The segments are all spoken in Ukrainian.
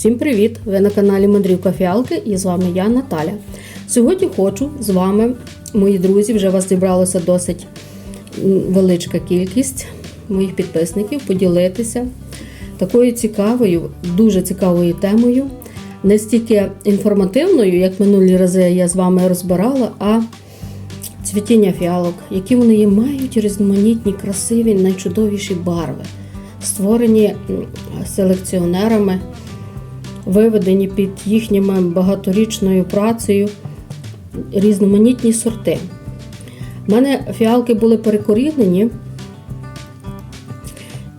Всім привіт! Ви на каналі Мандрівка Фіалки і з вами я, Наталя. Сьогодні хочу з вами, мої друзі, вже вас зібралося досить величка кількість моїх підписників, поділитися такою цікавою, дуже цікавою темою. Не стільки інформативною, як минулі рази я з вами розбирала, а цвітіння фіалок, які вони є, мають різноманітні, красиві, найчудовіші барви, створені селекціонерами, виведені під їхніми багаторічною працею різноманітні сорти. У мене фіалки були перекорінені,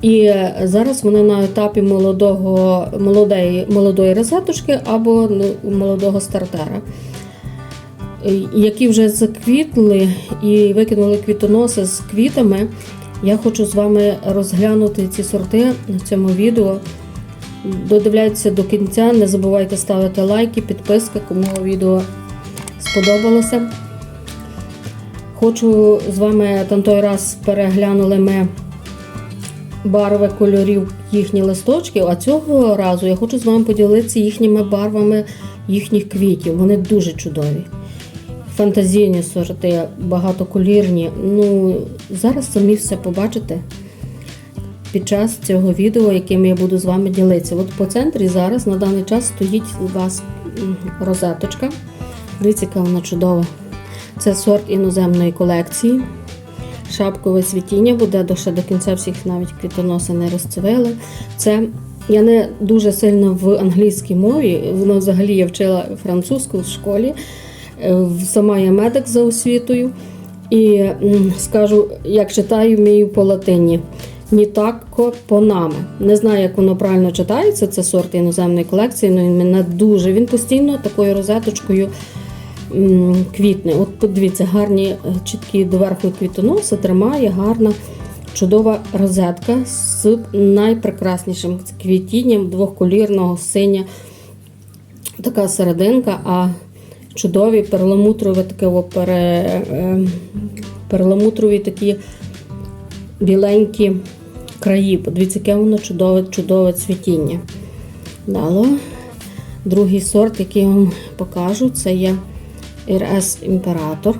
і зараз вони на етапі молодого, молодої, молодої розеточки або ну, молодого стартера які вже заквітли і викинули квітоноси з квітами. Я хочу з вами розглянути ці сорти в цьому відео. Додивляйтеся до кінця, не забувайте ставити лайки, підписки, кому відео сподобалося. Хочу з вами там той раз переглянули ми барви кольорів їхні листочки, а цього разу я хочу з вами поділитися їхніми барвами їхніх квітів. Вони дуже чудові фантазійні сорти, багатоколірні. Ну, зараз самі все побачите під час цього відео, яким я буду з вами ділитися. От по центрі зараз на даний час стоїть у вас розеточка. Дивіться, вона чудова. Це сорт іноземної колекції. Шапкове цвітіння буде до ще до кінця всіх навіть квітоноси не розцвели. Це я не дуже сильно в англійській мові, воно взагалі я вчила французьку в школі. Е, Сама я медик за освітою. І скажу, як читаю, вмію по латині. Нітако понаме. Не знаю, як воно правильно читається. Це сорт іноземної колекції. але мене дуже. Він постійно такою розеточкою квітне. От подивіться, гарні е, чіткі доверху квітоноси, тримає гарна. Чудова розетка з найпрекраснішим квітінням двохколірного синя. Така серединка, а чудові перламутрові таке о, пере, е, перламутрові такі біленькі краї. Подивіться, яке воно чудове, чудове цвітіння. Дало. Другий сорт, який я вам покажу, це є РС Імператор.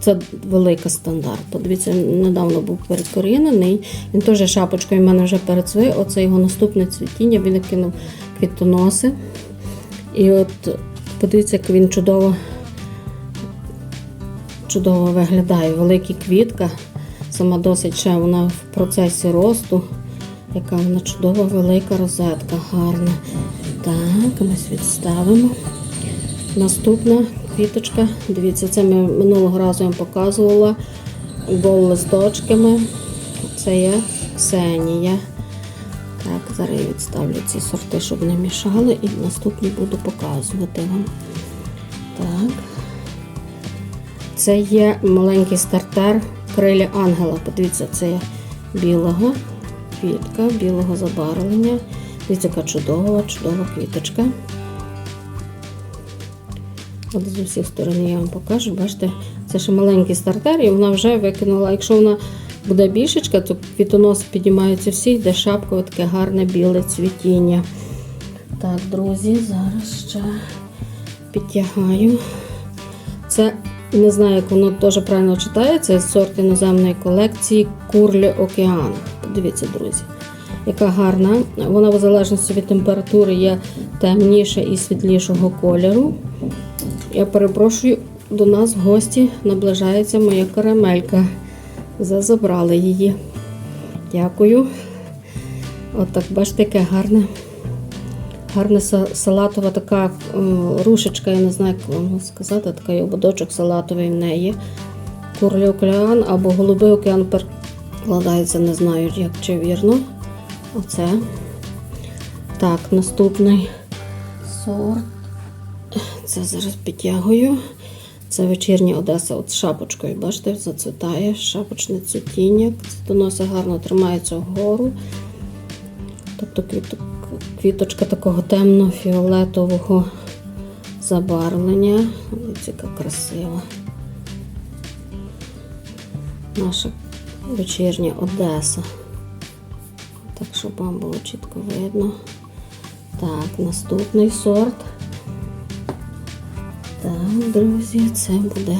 Це велика стандарт. Подивіться, недавно був перекорінений. Він теж шапочкою в мене вже перецвив. Оце його наступне цвітіння. Він кинув квітоноси. І от подивіться, як він чудово, чудово виглядає. Велика квітка. Сама досить ще вона в процесі росту. Яка вона чудова, велика розетка, гарна. Так, ми відставимо. Наступна квіточка. Дивіться, це ми минулого разу я вам показувала гол листочками. Це є Ксенія. Так, зараз я відставлю ці сорти, щоб не мішали, і наступні буду показувати вам. Так. Це є маленький стартер крилі ангела. Подивіться, це білого квітка, білого забарвлення. Дивіться, яка чудова, чудова квіточка. От з усіх сторон я вам покажу. Бачите, це ще маленький стартер, і вона вже викинула. Якщо вона буде більшечка, то квітонос підіймається всі, йде шапка, таке гарне біле цвітіння. Так, друзі, зараз ще підтягаю. Це не знаю, як воно дуже правильно читається. Сорт іноземної колекції Курлі Океан. Подивіться, друзі, яка гарна. Вона в залежності від температури є темніша і світлішого кольору. Я перепрошую, до нас в гості наближається моя карамелька. Зазабрали її. Дякую. От так, бачите, яке гарне. Гарна салатова така рушечка, я не знаю, як вам сказати, такий ободочок салатовий в неї. Курлі океан або голубий океан перекладається, не знаю, як чи вірно. Оце. Так, наступний сорт. Це зараз підтягую. Це вечірня Одеса от з шапочкою. Бачите, зацвітає шапочне цвітіння. Цвітоноси гарно тримається вгору. Тобто квіточка такого темно-фіолетового забарвлення. Ось яка красива. Наша вечірня Одеса. Так, щоб вам було чітко видно. Так, наступний сорт. Так, друзі, це буде.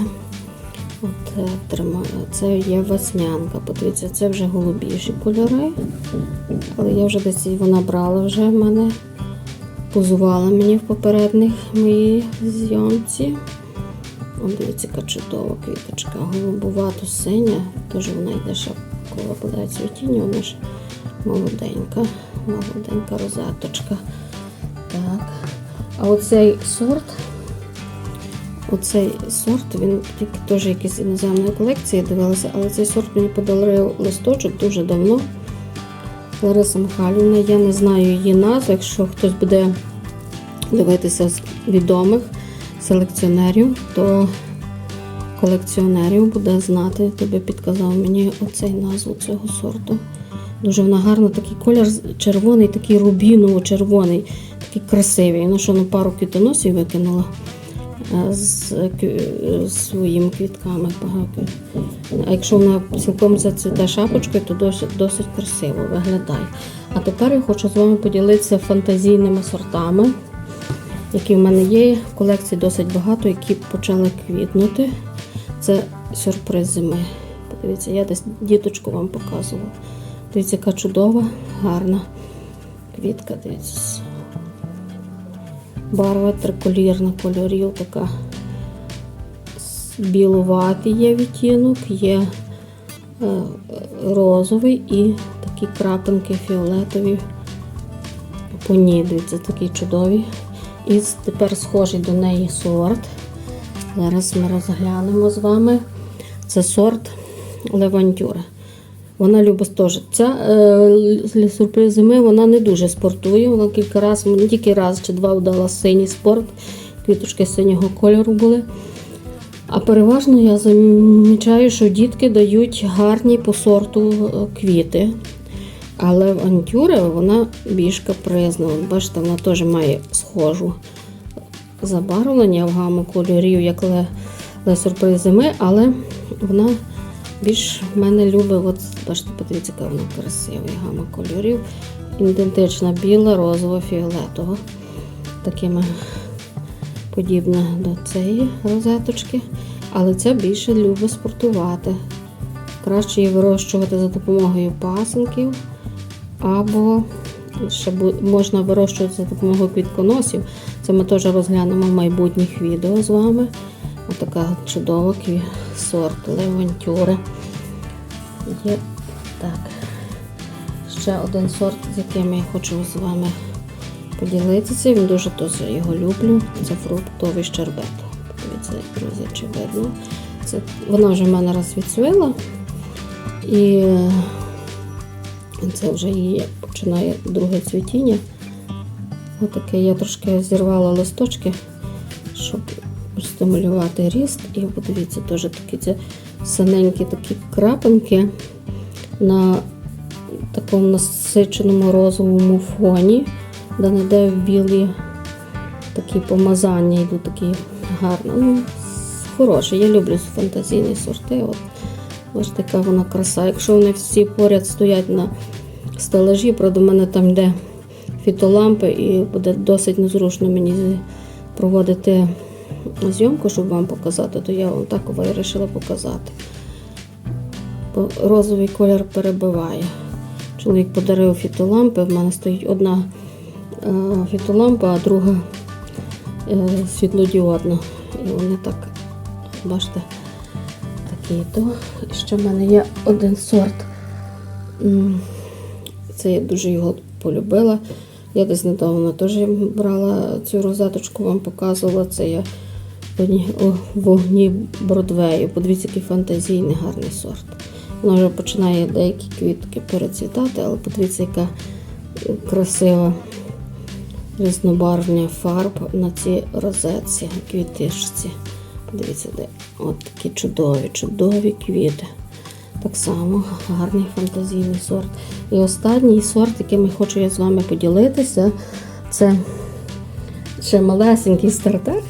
От тримаю. Це є веснянка. Подивіться, це вже голубіші кольори. Але я вже десь вона брала вже в мене. Позувала мені в попередніх моїй зйомці. От дивіться, яка чудова квіточка. Голубувато синя. Теж вона йде ще коли буде цвітіння, вона ж молоденька, молоденька розеточка. Так. А оцей сорт, оцей сорт, він тільки теж якийсь іноземної колекції дивилася, але цей сорт мені подарив листочок дуже давно. Лариса Михайлівна, я не знаю її назву, якщо хтось буде дивитися з відомих селекціонерів, то колекціонерів буде знати, тобі підказав мені оцей назву цього сорту. Дуже вона гарна, такий колір червоний, такий рубіново-червоний, такий красивий. Ну що на пару квітоносів викинула з своїми квітками. багато. А якщо вона цілком зацвіте шапочкою, то досить, досить красиво виглядає. А тепер я хочу з вами поділитися фантазійними сортами, які в мене є. В колекції досить багато, які почали квітнути. Це сюрприз зими. Подивіться, я десь діточку вам показувала. Дивіться, яка чудова, гарна квітка. Дивіться. Барва триколірна кольорів, така білуватий є відтінок, є е, розовий і такі крапинки фіолетові по ній. Дивіться, такі чудові. І тепер схожий до неї сорт. Зараз ми розглянемо з вами. Це сорт Левантюра. Вона любить теж. Ця е, сюрприз зими вона не дуже спортує. Вона кілька разів, не тільки раз чи два вдала синій спорт. Квіточки синього кольору були. А переважно я замічаю, що дітки дають гарні по сорту е, квіти. Але в антюре вона більш капризна. Бачите, вона теж має схожу забарвлення в гаму кольорів, як ле, ле сюрприз зими, але вона більш мене любить, от, бачите, подивіться, яка вона красива гама кольорів. Ідентична біла, розова, фіолетова. Такими подібна до цієї розеточки. Але ця більше любить спортувати. Краще її вирощувати за допомогою пасинків, або ще можна вирощувати за допомогою квітконосів. Це ми теж розглянемо в майбутніх відео з вами. Отака чудова кві- сорт левантюри. Є так. Ще один сорт, з яким я хочу з вами поділитися. Він дуже теж його люблю. Це фруктовий щербет. Дивіться, друзі, чи видно. Це, вона вже в мене раз відсвила. І е, це вже її починає друге цвітіння. Отаке я трошки зірвала листочки, щоб стимулювати ріст. І подивіться, теж такі це синенькі такі крапинки на такому насиченому розовому фоні, де не де в білі такі помазання йдуть такі гарно. Ну, хороші. Я люблю фантазійні сорти. От. Ось така вона краса. Якщо вони всі поряд стоять на стелажі, правда, в мене там йде фітолампи, і буде досить незручно мені проводити зйомку, щоб вам показати, то я вам так вирішила показати. Бо розовий колір перебиває. Чоловік подарив фітолампи, в мене стоїть одна е, фітолампа, а друга е, світлодіодна. І вони так, бачите, такі то. Ще в мене є один сорт. Це я дуже його полюбила. Я десь недавно теж брала цю розеточку, вам показувала. Це я вогні Бродвею. Подивіться, який фантазійний гарний сорт. Воно вже починає деякі квітки перецвітати, але подивіться, яка красива різнобарвня фарб на цій розетці, квітишці. Подивіться, де от такі чудові, чудові квіти. Так само гарний фантазійний сорт. І останній сорт, яким хочу я з вами поділитися, це ще малесенький стартер.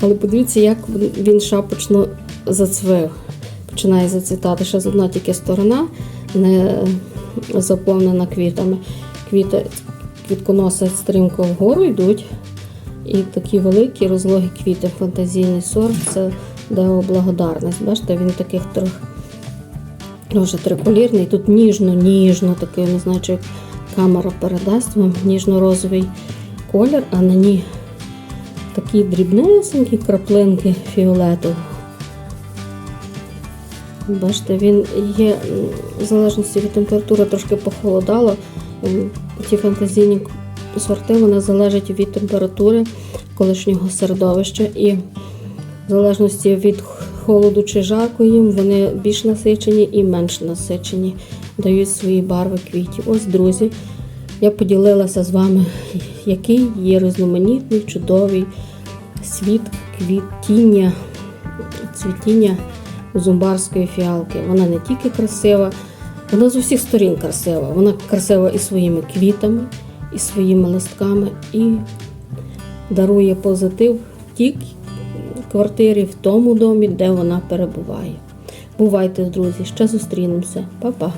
Але подивіться, як він шапочно зацвив. Починає зацвітати. Ще з одна тільки сторона не заповнена квітами. Квіти, квітконоси стрімко вгору йдуть. І такі великі розлогі квіти, фантазійний сорт це Део Благодарність. Бачите, він таких трохи дуже триколірний. Тут ніжно-ніжно, такий, не знаю, чи камера передасть вам ніжно-розовий колір, а на ній такі дрібнесенькі краплинки фіолетового. Бачите, він є в залежності від температури трошки похолодало. Ті фантазійні сорти вони залежать від температури колишнього середовища і в залежності від холоду чи жарку їм вони більш насичені і менш насичені, дають свої барви квітів. Ось, друзі, я поділилася з вами, який є різноманітний, чудовий світ квітіння, цвітіння зумбарської фіалки. Вона не тільки красива, вона з усіх сторін красива. Вона красива і своїми квітами, і своїми листками, і дарує позитив тій квартирі, в тому домі, де вона перебуває. Бувайте, друзі, ще зустрінемося. Па-па!